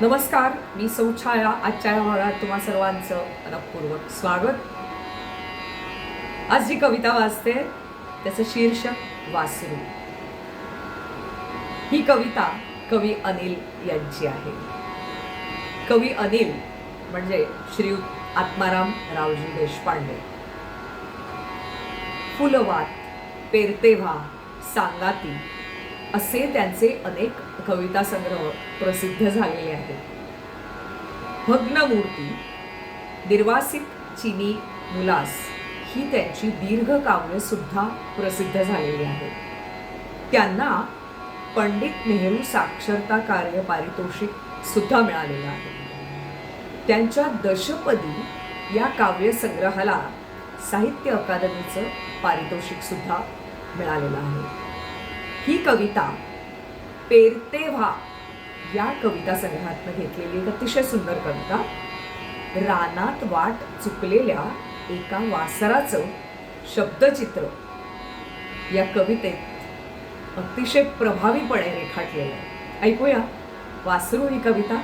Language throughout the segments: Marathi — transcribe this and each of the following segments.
नमस्कार मी सौछाया आजच्या या भागात तुम्हा सर्वांचं मनपूर्वक स्वागत. आज जी कविता वाचते त्याचं शीर्षक वासरू. ही कविता कवी अनिल यांची आहे. कवी अनिल म्हणजे श्रीयुत आत्माराम रावजी देशपांडे. फुलवात पेरतेव्हा सांगाती असे त्यांचे अनेक कविता संग्रह प्रसिद्ध झालेले आहेत. भग्नमूर्ती निर्वासित चिनी मुलास ही त्यांची दीर्घ काव्यसुद्धा प्रसिद्ध झालेली आहेत. त्यांना पंडित नेहरू साक्षरता कार्य पारितोषिक सुद्धा मिळालेलं आहे. त्यांच्या दशपदी या काव्य संग्रहाला साहित्य अकादमीचं पारितोषिक सुद्धा मिळालेलं आहे. ही कविता पेरते व्हा या कविता संग्रहातनं घेतलेली एक अतिशय सुंदर कविता. रानात वाट चुकलेल्या एका वासराचं शब्दचित्र. या कवितेत अतिशय प्रभावीपणे रेखाटलेलं आहे. ऐकूया वासरू ही कविता.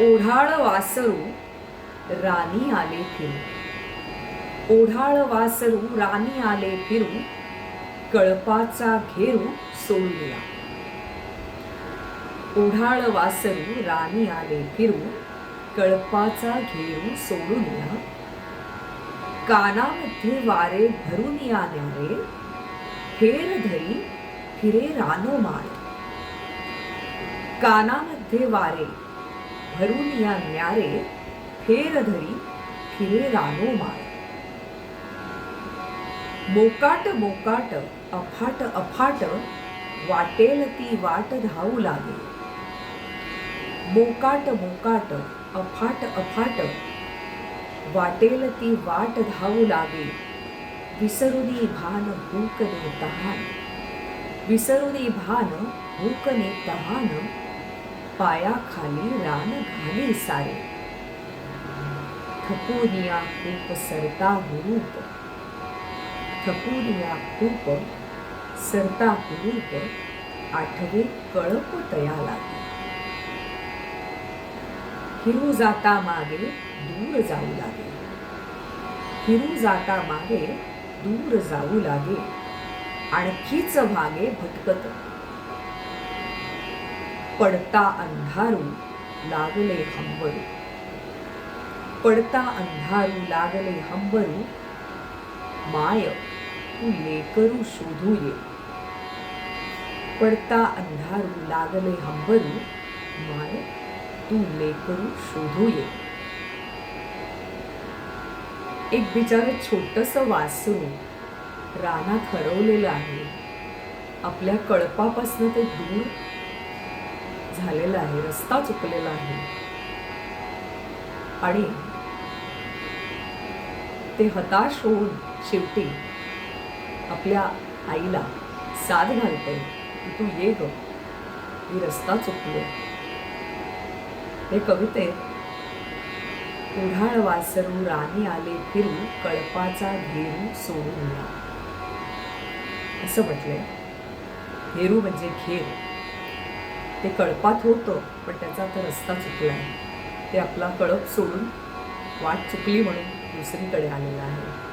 ओढाळ वासरू राणी आले फिरू ओढाळ वासरू रानी आले फिरू कळपाचा घेरू सोडूया ओढाळ वासरू रानी आले फिरू कळपाचा घेरू सोडूया कानामध्ये वारे भरून या न्यारे फेर धरी फिरे रानो माळ. कानामध्ये वारे भरून या न्यारे फेर धरी फिरे रानो माळ. मोकाट मोकाट, अफाट अफाट, वाटेल ती वाट धावू लागे. मोकाट मोकाट, अफाट अफाट, वाटेल ती वाट धावू लागे. विसरुनी भान भूकने तहान. विसरुनी भान भूकने तहान पायाखाली रान घाली सारे. थकूनिया खूप सरता हुरूप थकूनिया खूप सरता कुरूप आठवे कळप तया लागे हिरू जाता मागे दूर जाऊ लागे. हिरू जाता मागे दूर जाऊ लागे. आणखीच मागे भटकत. पडता अंधारू लागले हंबरू. पडता अंधारू लागले हंबरू. माय तू लेकरू शोधू ये. पडता अंधारू लागले हंबरू माय तू लेकरू शोधू ये. एक बिचारं छोटस वासरू रानात हरवलेलं आहे. आपल्या कळपापासून ते दूर झालेलं आहे रस्ता चुकलेला आहे. आणि ते हताश होऊन शेवटी आपल्या आईला साथ घालते की तू ये ग. मी रस्ता चुकलो हे कवितेत उढाळ वासरू राणी आले फिरू कळपाचा घेरू सोडून या. असं म्हटलंय. घेरू म्हणजे घेर. ते कळपात होतं पण त्याचा आता रस्ता चुकला आहे ते आपला कळप सोडून वाट चुकली म्हणून दुसरीकडे आलेला आहे.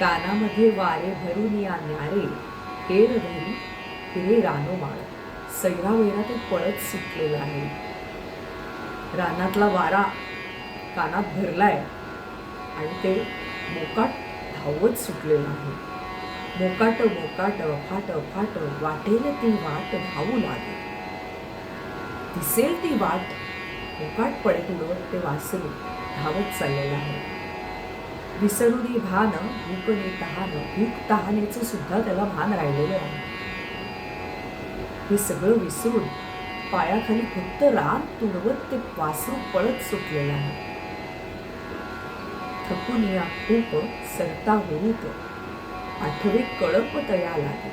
कानामध्ये वारे भरून या न्यारे हेर धरी हिरे रानो माळ. सैरा वैरा ते पळत सुटलेलं आहे. रानातला वारा कानात भरलाय आणि ते मोकाट धावत सुटलेलं आहे. मोकाट मोकाट फाट फाट वाटेल ती वाट धावू लागे दिसेल ती वाट मोकाट पडे उडवत ते वासरू धावत चाललेलं आहे. विसरुनी भान भूकने तहान भूक तहानेचं सुद्धा त्याला भान राहिलेलं आहे. हे सगळं विसरून पायाखाली फक्त रान तुडवत ते वासरू पळत सुटलेलं आहे. थकून या खूप सरता होऊत आठवे कळप तया लागे.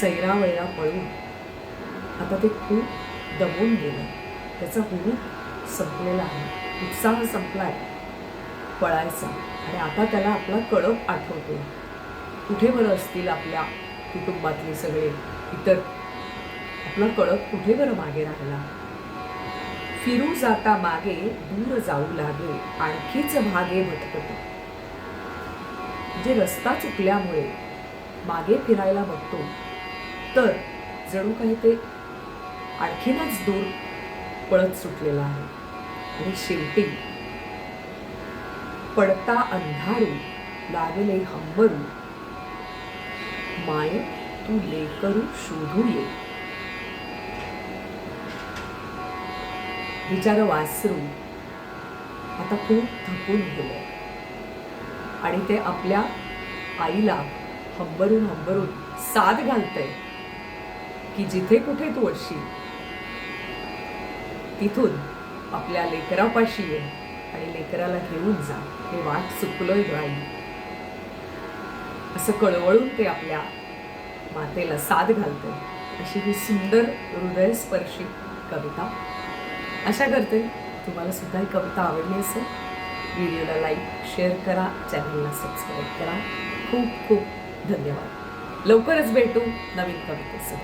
सैरावैरा पळून आता ते खूप दमून गेलं. त्याचा हुरूप संपलेला आहे. उत्साह संपलाय. पळायचा. आणि आता त्याला आपला कळप आठवतो कुठे बरं असतील आपल्या कुटुंबातले सगळे? इतर आपला कळप कुठे बरं मागे राहिला? फिरू जाता मागे दूर जाऊ लागे आणखीच भागे भटकतो. म्हणजे रस्ता चुकल्यामुळे मागे फिरायला बघतो. तर जणू काही ते आणखीनच दूर पळत सुटलेला आहे. आणि शेवटी पडता अंधारू लागले हंबरू माय तू लेकरू शोधू ये. विचार वासरू आता खूप थकून गेलं. आणि ते आपल्या आईला हंबरून हंबरून साथ घालतंय की जिथे कुठे तू अशी तिथून आपल्या लेकरापाशी ये. आणि लेकराला घेऊन जा. हे वाट चुकलोय ग आई. असं कळवळून ते आपल्या मातेला साथ घालते अशी ही सुंदर हृदयस्पर्शी कविता. आशा करते तुम्हाला सुद्धा ही कविता आवडली असेल. व्हिडिओला लाईक शेअर करा. चॅनलला सबस्क्राईब करा. खूप खूप धन्यवाद. लवकरच भेटू नवीन कवितेसह